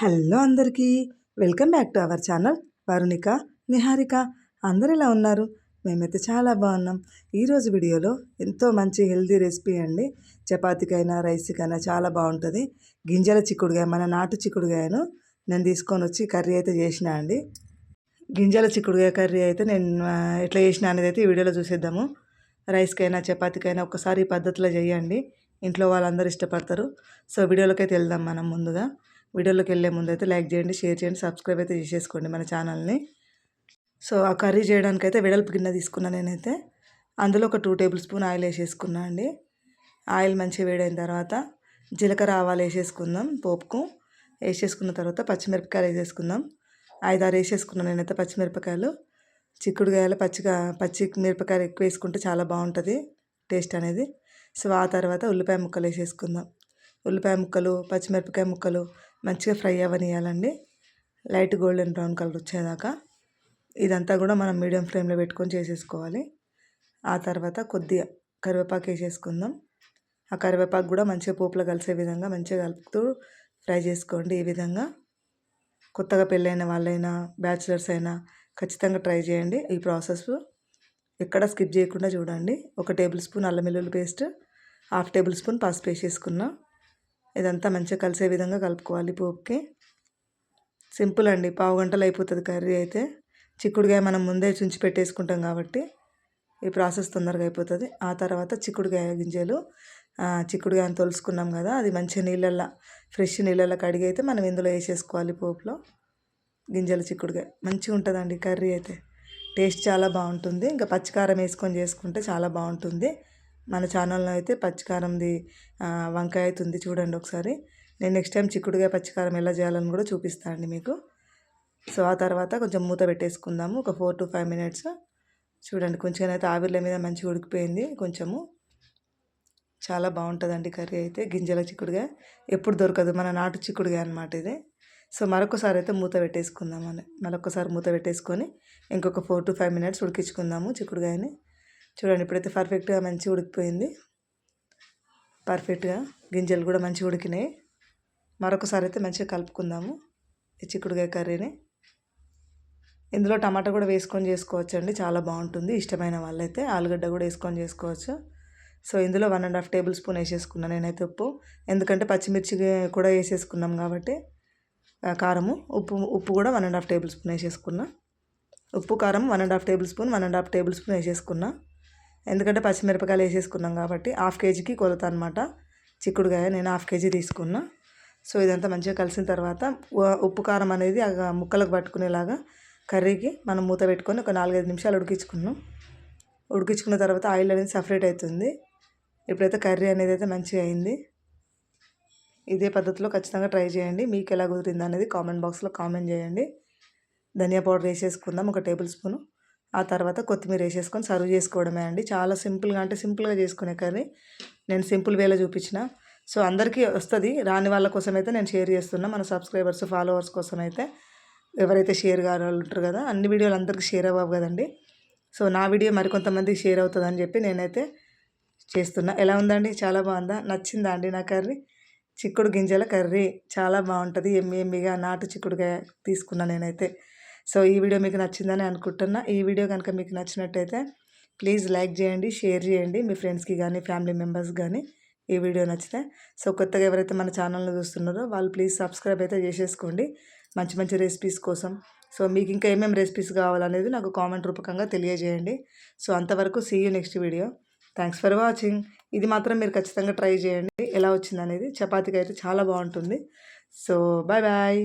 Hello అందరికీ. Welcome back to our channel Varunika Niharika. అందరు ఎలా ఉన్నారు? మేమైతే చాలా బాగున్నాం. ఈరోజు వీడియోలో ఎంతో మంచి హెల్దీ రెసిపీ అండి. చపాతీకైనా రైస్కైనా చాలా బాగుంటుంది. గింజల చిక్కుడుగాయ మన నాటు చిక్కుడుగాయను నేను తీసుకొని వచ్చి కర్రీ అయితే చేసిన అండి. గింజల చిక్కుడుగాయ కర్రీ అయితే నేను ఎట్లా చేసిన అనేది అయితే ఈ వీడియోలో చూసేద్దాము. రైస్కైనా చపాతీకైనా ఒకసారి ఈ పద్ధతిలో చేయండి. ఇంట్లో వాళ్ళందరూ ఇష్టపడతారు. సో వీడియోలోకి అయితే వెళ్దాం మనం ముందుగా. వీడియోలోకి వెళ్ళే ముందు అయితే లైక్ చేయండి షేర్ చేయండి సబ్స్క్రైబ్ అయితే చేసేసుకోండి మన ఛానల్ని. సో ఆ కర్రీ చేయడానికి అయితే వెడల్పు గిన్నె తీసుకున్నా నేనైతే. అందులో ఒక టూ టేబుల్ స్పూన్ ఆయిల్ వేసేసుకున్నా అండి. ఆయిల్ మంచిగా వేడైన తర్వాత జీలకర్ర ఆవాలు వేసేసుకుందాం పోపుకు. వేసేసుకున్న తర్వాత పచ్చిమిరపకాయలు వేసేసుకుందాం. ఐదారు వేసేసుకున్నాను నేనైతే పచ్చిమిరపకాయలు. చిక్కుడుకాయలు పచ్చిగా పచ్చి మిరపకాయలు ఎక్కువ వేసుకుంటే చాలా బాగుంటుంది టేస్ట్ అనేది. సో ఆ తర్వాత ఉల్లిపాయ ముక్కలు వేసేసుకుందాం. ఉల్లిపాయ ముక్కలు పచ్చిమిరపకాయ ముక్కలు మంచిగా ఫ్రై అవ్వనియాలండి లైట్ గోల్డెన్ బ్రౌన్ కలర్ వచ్చేదాకా. ఇదంతా కూడా మనం మీడియం ఫ్లేమ్లో పెట్టుకొని చేసేసుకోవాలి. ఆ తర్వాత కొద్దిగా కరివేపాకు వేసేసుకుందాం. ఆ కరివేపాకు కూడా మంచిగా పోపులో కలిసే విధంగా మంచిగా కలుపుతూ ఫ్రై చేసుకోండి ఈ విధంగా. కొత్తగా పెళ్ళైన వాళ్ళైనా బ్యాచిలర్స్ అయినా ఖచ్చితంగా ట్రై చేయండి ఈ ప్రాసెస్. ఎక్కడ స్కిప్ చేయకుండా చూడండి. ఒక టేబుల్ స్పూన్ అల్లం వెల్లుల్లి పేస్ట్ హాఫ్ టేబుల్ స్పూన్ పసుపు వేసేసుకున్నా. ఇదంతా మంచిగా కలిసే విధంగా కలుపుకోవాలి పోపుకి సింపుల్ అండి. పావు గంటలు అయిపోతుంది కర్రీ అయితే. చిక్కుడుకాయ మనం ముందే చుంచి పెట్టేసుకుంటాం కాబట్టి ఈ ప్రాసెస్ తొందరగా అయిపోతుంది. ఆ తర్వాత చిక్కుడుకాయ గింజలు. చిక్కుడుకాయని తొలుసుకున్నాం కదా అది మంచి నీళ్ళల్లో ఫ్రెష్ నీళ్ళల్లో కడిగి అయితే మనం ఇందులో వేసేసుకోవాలి పోపులో. గింజలు చిక్కుడుకాయ మంచిగా ఉంటుందండి కర్రీ అయితే. టేస్ట్ చాలా బాగుంటుంది. ఇంకా పచ్చికారం వేసుకొని చేసుకుంటే చాలా బాగుంటుంది. మన ఛానల్లో అయితే పచ్చికారంది వంకాయ అయితే ఉంది చూడండి ఒకసారి. నేను నెక్స్ట్ టైం చిక్కుడుగా పచ్చికారం ఎలా చేయాలని కూడా చూపిస్తాను అండి మీకు. సో ఆ తర్వాత కొంచెం మూత పెట్టేసుకుందాము. ఒక ఫోర్ టు ఫైవ్ మినిట్స్ చూడండి. కొంచెం అయితే ఆవిర్ల మీద మంచిగా ఉడికిపోయింది కొంచెము. చాలా బాగుంటుందండి కర్రీ అయితే గింజల చిక్కుడుగా ఎప్పుడు దొరకదు మన నాటు చిక్కుడుగా అనమాట ఇది. సో మరొకసారి అయితే మూత పెట్టేసుకుందామని మరొకసారి మూత పెట్టేసుకొని ఇంకొక ఫోర్ టు ఫైవ్ మినిట్స్ ఉడికించుకుందాము చిక్కుడుగాయని. చూడండి ఇప్పుడైతే పర్ఫెక్ట్గా మంచిగా ఉడికిపోయింది. పర్ఫెక్ట్గా గింజలు కూడా మంచిగా ఉడికినాయి. మరొకసారి అయితే మంచిగా కలుపుకుందాము ఈ చిక్కుడుకాయ కర్రీని. ఇందులో టమాటా కూడా వేసుకొని చేసుకోవచ్చండి చాలా బాగుంటుంది. ఇష్టమైన వాళ్ళైతే ఆలుగడ్డ కూడా వేసుకొని చేసుకోవచ్చు. సో ఇందులో one and half table spoon వేసేసుకున్నాను నేనైతే ఉప్పు. ఎందుకంటే పచ్చిమిర్చి కూడా వేసేసుకున్నాం కాబట్టి కారము ఉప్పు ఉప్పు కూడా one and half table spoon వేసేసుకున్నా. ఉప్పు కారం one and half table spoon one and half table spoon వేసేసుకున్నా. ఎందుకంటే పచ్చిమిరపకాయలు వేసేసుకున్నాం కాబట్టి హాఫ్ కేజీకి కొలత అనమాట చిక్కుడుకాయ నేను హాఫ్ కేజీ తీసుకున్నా. సో ఇదంతా మంచిగా కలిసిన తర్వాత ఉప్పు కారం అనేది ముక్కలకు పట్టుకునేలాగా కర్రీకి మనం మూత పెట్టుకొని ఒక నాలుగైదు నిమిషాలు ఉడికించుకున్నాం. ఉడికించుకున్న తర్వాత ఆయిల్ అనేది సపరేట్ అవుతుంది. ఇప్పుడైతే కర్రీ అనేది అయితే మంచిగా అయింది. ఇదే పద్ధతిలో ఖచ్చితంగా ట్రై చేయండి. మీకు ఎలా కుదిరింది అనేది కామెంట్ బాక్స్లో కామెంట్ చేయండి. ధనియా పౌడర్ వేసేసుకుందాం. ఒక టేబుల్ స్పూను. ఆ తర్వాత కొత్తిమీర వేసేసుకొని సర్వ్ చేసుకోవడమే అండి. చాలా సింపుల్గా అంటే సింపుల్గా చేసుకునే కర్రీ. నేను సింపుల్ వేలో చూపించిన. సో అందరికీ వస్తుంది. రాని వాళ్ళ కోసం అయితే నేను షేర్ చేస్తున్నా. మన సబ్స్క్రైబర్స్ ఫాలోవర్స్ కోసం అయితే ఎవరైతే షేర్ కావాలి ఉంటారు కదా అన్ని వీడియోలు అందరికీ షేర్ అవ్వవు కదండి. సో నా వీడియో మరికొంతమందికి షేర్ అవుతుందని చెప్పి నేనైతే చేస్తున్నా. ఎలా ఉందండి? చాలా బాగుందా? నచ్చిందా అండి నా కర్రీ? చిక్కుడు గింజల కర్రీ. చాలా బాగుంటుంది. ఎమ్మి ఎమ్మిగా నాటు చిక్కుడుగా తీసుకున్నా నేనైతే. సో ఈ వీడియో మీకు నచ్చిందని అనుకుంటున్నా. ఈ వీడియో కనుక మీకు నచ్చినట్టయితే ప్లీజ్ లైక్ చేయండి షేర్ చేయండి మీ ఫ్రెండ్స్కి కానీ ఫ్యామిలీ మెంబర్స్ కానీ ఈ వీడియో నచ్చితే. సో కొత్తగా ఎవరైతే మన ఛానల్ని చూస్తున్నారో వాళ్ళు ప్లీజ్ సబ్స్క్రైబ్ అయితే చేసేసుకోండి. మంచి మంచి రెసిపీస్ కోసం. సో మీకు ఇంకా ఏమేమి రెసిపీస్ కావాలనేది నాకు కామెంట్ రూపకంగా తెలియజేయండి. సో అంతవరకు see you next video thanks for watching ఇది మాత్రం మీరు ఖచ్చితంగా ట్రై చేయండి. ఎలా వచ్చింది అనేది చపాతీకి అయితే చాలా బాగుంటుంది. So bye bye